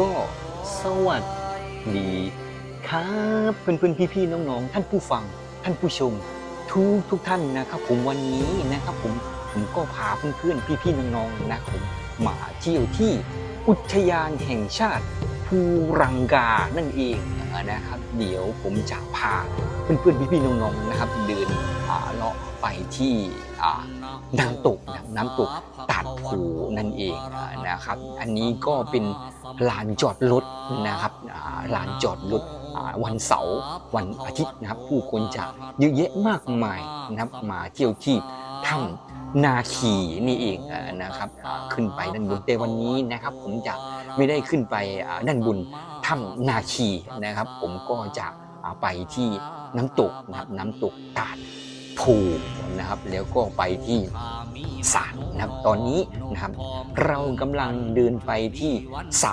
ก็สวัสดีครับเพื่อนๆพี่ๆน้องๆ ท่านผู้ฟังท่านผู้ชม ทุกทุกท่านนะครับ ผมวันนี้นะครับผมผมก็พาเพื่อนๆพี่ๆน้องๆนะครับผมมาเที่ยวที่อุทยานแห่งชาติภูรังกานั่นเองนะครับ เดี๋ยวผมจะพาเพื่อนๆพี่ๆน้องๆนะครับ เดินเลาะไปที่ อ่าน้ำตกน้ำตกตาดผูนั่นเองนะครับ อันนี้ก็เป็นลานจอดรถนะครับลานจอดรถวันเสาร์วันอาทิตย์นะครับ ผู้คนจะเยอะแยะมากมายนะครับมาเที่ยวที่ถ้ำนาคีนี่เองนะครับ ขึ้นไปด้านบนแต่วันนี้นะครับ ผมจะไม่ได้ขึ้นไปด้านบนถ้ำนาคีนะครับ ผมก็จะไปที่น้ำตกนะครับน้ำตกตาดภู นะครับ แล้วก็ไปที่ศาลนะครับ ตอนนี้นะครับ เรากำลังเดินไปที่ศา